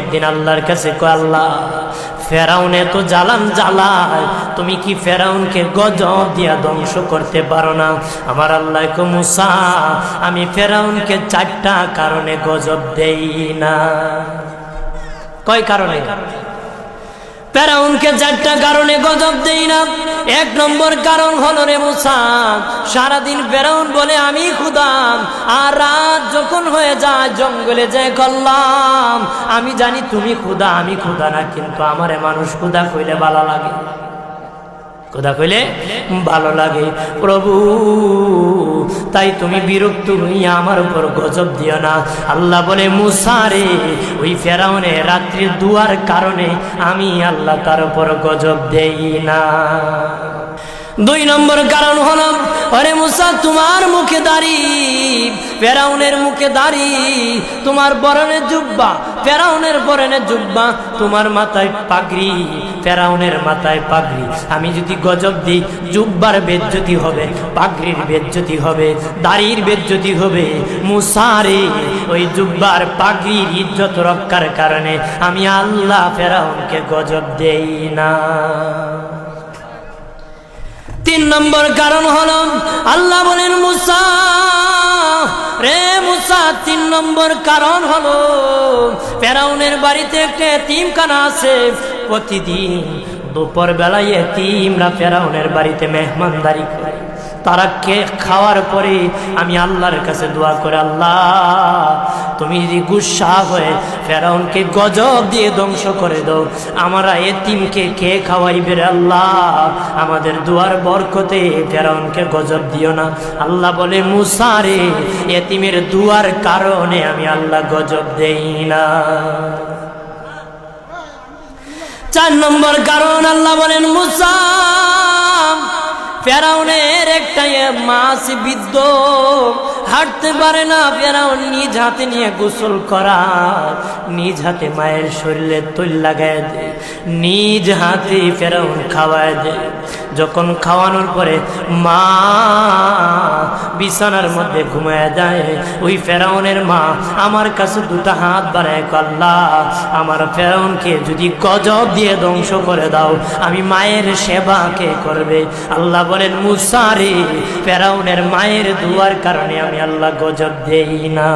একদিন আল্লাহর কাছে আল্লাহ তুমি কি ফেরাউনকে গজব দিয়া ধ্বংস করতে পারো না? আমার আল্লাহ মুসা, আমি ফেরাউনকে চারটা কারণে গজব দেই না। কয় কারণে? ফেরাউনকে চারটা কারণে গজব দেই না। এক নম্বর কারণ হলো রে মুসা, সারাদিন ফেরাউন বলে, আমি খুদাম আর যখন হয়ে যায় জঙ্গলে যায় করলাম, আমি জানি তুমি খুদা আমি খুদা না, কিন্তু আমারে মানুষ খুদা কইলে ভালো লাগে। কোথা কইলে ভালো লাগে। প্রভু, তাই তুমি বিরক্ত হইয়া আমার উপর গজব দিও না। আল্লাহ বলে মুসারে ওই ফেরাউনে রাত্রির দুয়ার কারণে আমি আল্লাহ তার উপর গজব দেই না। দুই নম্বর কারণ হল অরে মুসা, তোমার মুখে দাড়ি, ফেরাউনের মুখে দাড়ি, তোমার বরণের জুব্বা, ফেরাউনের বরণের জুব্বা, তোমার মাথায় পাগড়ি, ফেরাউনের মাথায় পাগড়ি। আমি যদি গজব দিই, জুব্বার বেজ্জতি হবে, পাগড়ির বেজ্জতি হবে, দাড়ির বেজ্জতি হবে মুসারে ওই জুব্বার পাগড়ির ইজ্জত রক্ষার কারণে আমি আল্লাহ ফেরাউনকে গজব দেই না। তিন নম্বর কারণ হল আল্লাহ বলেন, মুসা, রে মুসা, তিন নম্বর কারণ হলো প্যারাউনের বাড়িতে একটা এতিমখানা আছে। প্রতিদিন দুপুর বেলায় এতিমরা ফেরাউনের বাড়িতে মেহমানদারি করে। তারা কে খাওয়ার পরে আমি আল্লাহর কাছে দোয়া করে, আল্লাহ, তুমি যদি গুসা হয়ে ফেরাউনকে গজব দিয়ে ধ্বংস করে দাও, আমরা এতিমকে কে খাওয়াইবে রে আল্লাহ? আমাদের দুয়ার বরকতে ফেরাউনকে গজব দিও না। আল্লাহ বলে মুসারে এতিমের দুয়ার কারণে আমি আল্লাহ গজব দেই না। চার নম্বর কারণ আল্লাহ বলেন, মুসা ফেরাউনের একটা মাছ বিদ্য হাঁটতে পারে না ফেরাউন, নিজ হাতে নিয়ে গোসল করা। নিজ হাতে মায়ের শরীরে তৈল লাগায় দেয় নিজ হাতে ফেরাউন খাওয়ায় দেয় যখন খাওয়ানোর পরে মা বিছানার মধ্যে ঘুমায় যায়, ওই ফেরাউনের মা, আমার কাছে দুটা হাত বাড়ায় আল্লাহ। আমার ফেরাউনকে যদি গজব দিয়ে ধ্বংস করে দাও, আমি মায়ের সেবা কে করবে? আল্লাহ বলেন মুসারে ফেরাউনের মায়ের দুয়ার কারণে আমি আল্লাহ গজব দেই না।